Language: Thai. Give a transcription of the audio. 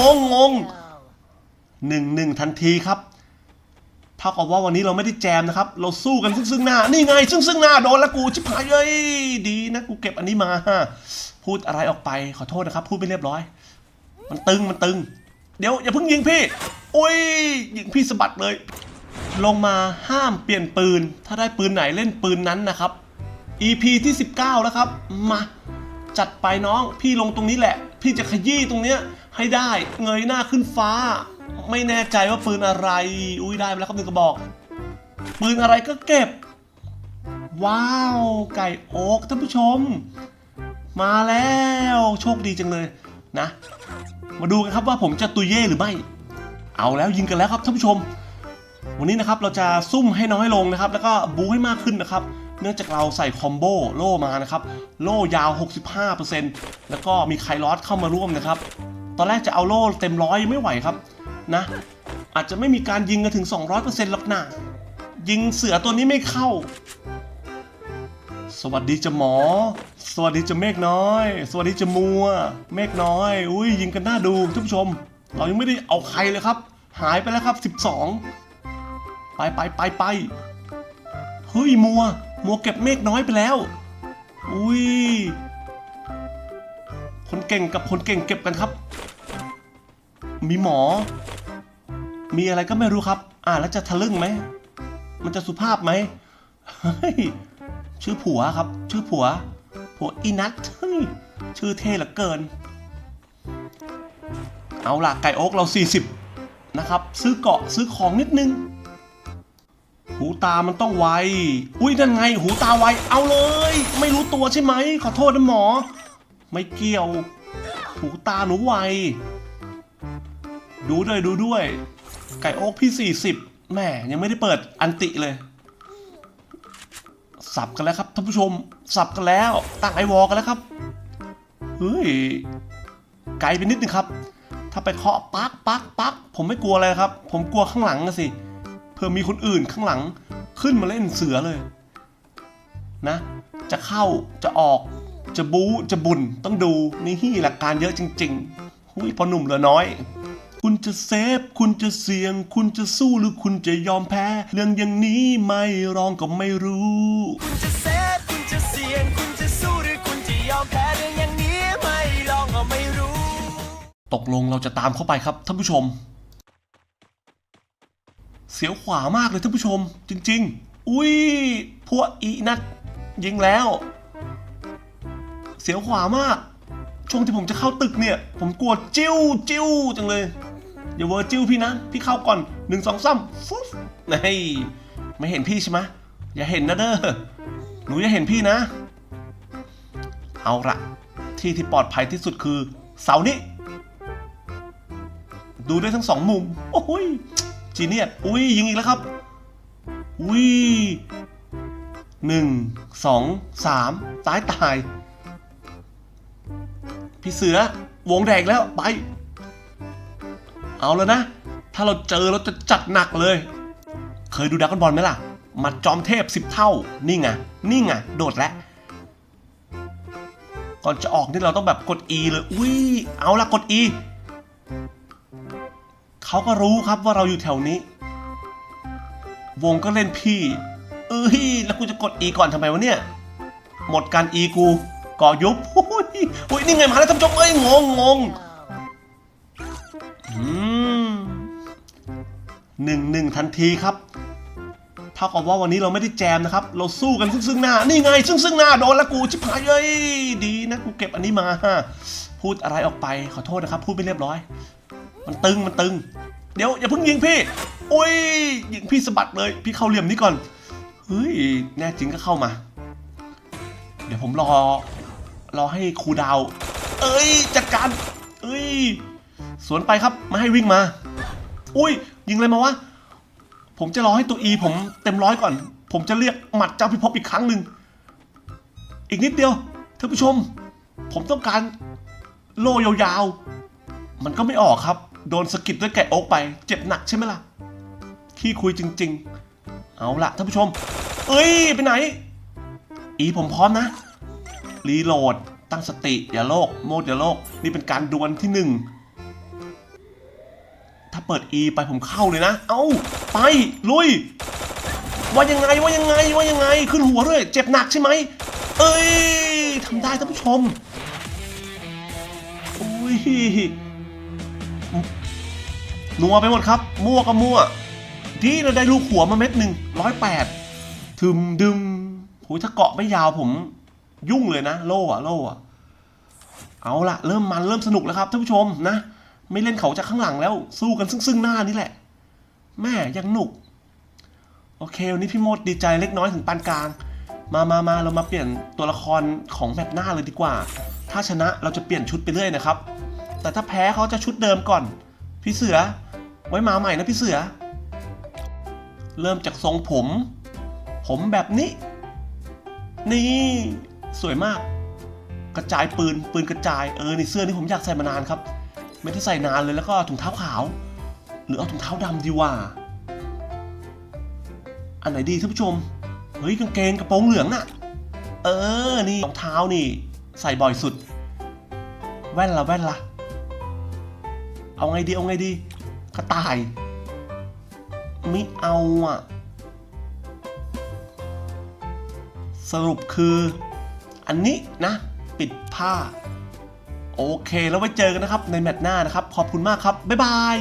งงงงหนึ่งหนึ่งทันทีครับเท่ากับว่าวันนี้เราไม่ได้แจมนะครับ เราสู้กันซึ่งซึ่งหน้า นี่ไง ซึ่งซึ่งหน้าโดนแล้วกูชิบหายเลยดีนะกูเก็บอันนี้มาพูดอะไรออกไปขอโทษนะครับ พูดไม่เรียบร้อย มันตึงมันตึง เดี๋ยวอย่าเพิ่งยิงพี่โอ้ยยิงพี่สะบัดเลย ลงมาห้ามเปลี่ยนปืน ถ้าได้ปืนไหนเล่นปืนนั้นนะครับ EP ที่ 19 แล้วครับ มา จัดไปน้องพี่ลงตรงนี้แหละ พี่จะขยี้ตรงเนี้ยให้ได้เงยหน้าขึ้นฟ้า ไม่แน่ใจว่าปืนอะไร อุ้ยได้มาแล้วครับหนึ่งกระบอกปืนอะไรก็เก็บ ว้าว ไก่โอ๊กท่านผู้ชม มาแล้วโชคดีจังเลยนะ มาดูกันครับว่าผมจะตุยเย่หรือไม่ เอาแล้วยิงกันแล้วครับท่านผู้ชม วันนี้นะครับเราจะซุ่มให้น้อยลงนะครับ แล้วก็บูให้มากขึ้นนะครับ เนื่องจากเราใส่คอมโบโล่มานะครับ โล่ยาว 65%แล้วก็มีไคลอสเข้ามาร่วมนะครับ ตอนแรกจะเอาโล่เต็มร้อยไม่ไหวครับนะ อาจจะไม่มีการยิงกันถึง 200%หรอกนะยิงเสือตัวนี้ไม่เข้า สวัสดีจะหมอ สวัสดีจะเมฆน้อย สวัสดีจะมัว เมฆน้อย อุ้ยยิงกันน่าดูท่านผู้ชม เรายังไม่ได้เอาใครเลยครับ หายไปแล้วครับ 12 ไปไปไปไปเฮ้ยมัว มัวเก็บเมฆน้อยไปแล้ว อุ้ย คนเก่งกับคนเก่งเก็บกันครับ มีหมอ มีอะไรก็ไม่รู้ครับ อ่านแล้วจะทะลึ่งไหม มันจะสุภาพไหม ชื่อผัวครับ ชื่อผัว ผัวอีนัทชื่อเท่เหลือเกิน เอาล่ะ ไก่โอ๊กเรา 40 นะครับ ซื้อเกาะซื้อของนิดนึง หูตามันต้องไว อุ้ยนั่นไง หูตาไว เอาเลย ไม่รู้ตัวใช่ไหม ขอโทษนะหมอ ไม่เกี่ยว หูตาหนูไว ดูด้วยดูด้วย ไก่โอ๊กพี่ 40แหม่ยังไม่ได้เปิดอันติเลย สับกันแล้วครับท่านผู้ชม สับกันแล้ว ตั้งไอวอลกันแล้วครับ เฮ้ย ไกลไปนิดนึงครับ ถ้าไปเคาะปักปักปักผมไม่กลัวอะไรครับ ผมกลัวข้างหลังนะสิ เพื่อมีคนอื่นข้างหลังขึ้นมาเล่นเสือเลยนะ จะเข้าจะออกจะบู๊จะบุญต้องดูนี่หลักการเยอะจริงๆหุยพอหนุ่มเหลือน้อย คุณจะเซฟ คุณจะเสี่ยง คุณจะสู้หรือคุณจะยอมแพ้ เรื่องอย่างนี้ไม่รองก็ไม่รู้ คุณจะเซฟคุณจะเสี่ยง คุณจะสู้หรือคุณจะยอมแพ้เรื่องอย่างนี้ไม่ลองก็ไม่รู้ ตกลงเราจะตามเข้าไปครับท่านผู้ชม เสียวขวามากเลยท่านผู้ชม จริง ๆ อุ้ยพวกอีนัดยิงแล้ว เสียวขวามาก ช่วงที่ผมจะเข้าตึกเนี่ย ผมกลัวจิ้วจิ้วจังเลยอย่าเวอร์จิ้วพี่นะ พี่เข้าก่อนหนึ่งสองสามฟุ๊บนี่ไม่เห็นพี่ใช่ไหมอย่าเห็นนะเด้อหนูอย่าเห็นพี่นะ เอาละที่ที่ปลอดภัยที่สุดคือเสานี้ ดูด้วยทั้งสองมุม โอ้ย จีเนียสอุ้ยยิงอีกแล้วครับ อุ้ยหนึ่งสองสามตายตาย พี่เสือวงแดงแล้วไป เอาแล้วนะ ถ้าเราเจอเราจะจัดหนักเลย เคยดูดักกบอลไหมล่ะ มัดจอมเทพสิบเท่า นี่ไง นี่ไง โดดแล้ว ก่อนจะออกนี่เราต้องแบบกด E เลย อุ้ย เอาละกด E เขาก็รู้ครับว่าเราอยู่แถวนี้ วงก็เล่นพี่ เอ้ย แล้วกูจะกด E ก่อนทำไมวะเนี่ย หมดการ E กูก่อยุบอุ้ยอุ้ยนี่ไงมาแล้วท่านผู้ชมเอ้ยงงงงอืมหนึ่งหนึ่งทันทีครับเท่ากับว่าวันนี้เราไม่ได้แจมนะครับ เราสู้กันซึ่งซึ่งหน้า นี่ไง ซึ่งซึ่งหน้าโดนแล้วกูชิบหายเลยดีนะกูเก็บอันนี้มา พูดอะไรออกไปขอโทษนะครับ พูดไม่เรียบร้อย มันตึงมันตึง เดี๋ยวอย่าเพิ่งยิงพี่ โอ้ยยิงพี่สะบัดเลย พี่เข้าเหลี่ยมนี้ก่อน เฮ้ย แน่จริงก็เข้ามา เดี๋ยวผมรอ รอให้ครูดาว เอ้ย จัดการ เอ้ย สวนไปครับ มาให้วิ่งมา อุ้ย ยิงเลยมาวะ ผมจะรอให้ตัว E ผมเต็มร้อยก่อน ผมจะเรียกหมัดเจ้าพิภพอีกครั้งหนึ่ง อีกนิดเดียวท่านผู้ชม ผมต้องการโล่ยาวๆ มันก็ไม่ออกครับ โดนสกิดด้วยไก่โอ๊กไป เจ็บหนักใช่ไหมล่ะ ขี้คุยจริง ๆ เอาละท่านผู้ชม เอ้ย ไปไหน อีผมพร้อมนะ รีโหลด ตั้งสติ อย่าโลก โมดอย่าโลก นี่เป็นการดวลที่หนึ่ง ถ้าเปิด E ไปผมเข้าเลยนะ เอ้า ไป ลุย ว่ายังไง ว่ายังไง ว่ายังไง ขึ้นหัวด้วย เจ็บหนักใช่ไหม เอ้ยทำได้ท่านผู้ชม อุ้ย นัวไปหมดครับ มั่วก็มั่วดีเราได้ลูกหัวมาเม็ดหนึ่งร้อยแปดถึมดึมโหยถ้าเกาะไม่ยาวผม ยุ่งเลยนะ โล่อะโล่อะเอาละเริ่มมันเริ่มสนุกแล้วครับท่านผู้ชมนะ ไม่เล่นเขาจากข้างหลังแล้วสู้กันซึ่งซึ่งหน้านี่แหละ แม่ยังหนุก โอเควันนี้พี่โมดดีใจเล็กน้อยถึงปานกลาง มามามาเรามาเปลี่ยนตัวละครของแบบหน้าเลยดีกว่า ถ้าชนะเราจะเปลี่ยนชุดไปเรื่อยนะครับ แต่ถ้าแพ้เขาจะชุดเดิมก่อน พี่เสือ ไว้มาใหม่นะพี่เสือ เริ่มจากทรงผม ผมแบบนี้ นี่สวยมาก กระจายปืนปืนกระจายเออนี่เสื้อนี่ผมอยากใส่มานานครับ ไม่ได้ใส่นานเลยแล้วก็ถุงเท้าขาว หรือเอาถุงเท้าดำดีว่า อันไหนดีท่านผู้ชมเฮ้ยกางเกงกระโปรงเหลืองน่ะ เออนี่รองเท้านี่ ใส่บ่อยสุด แว่นละแว่นละเอาไงดีเอาไงดี กระต่าย ไม่เอาอะ สรุปคือ อันนี้นะ ปิดผ้า โอเคแล้วไว้เจอกันนะครับในแมตช์หน้านะครับ ขอบคุณมากครับ บ๊ายบาย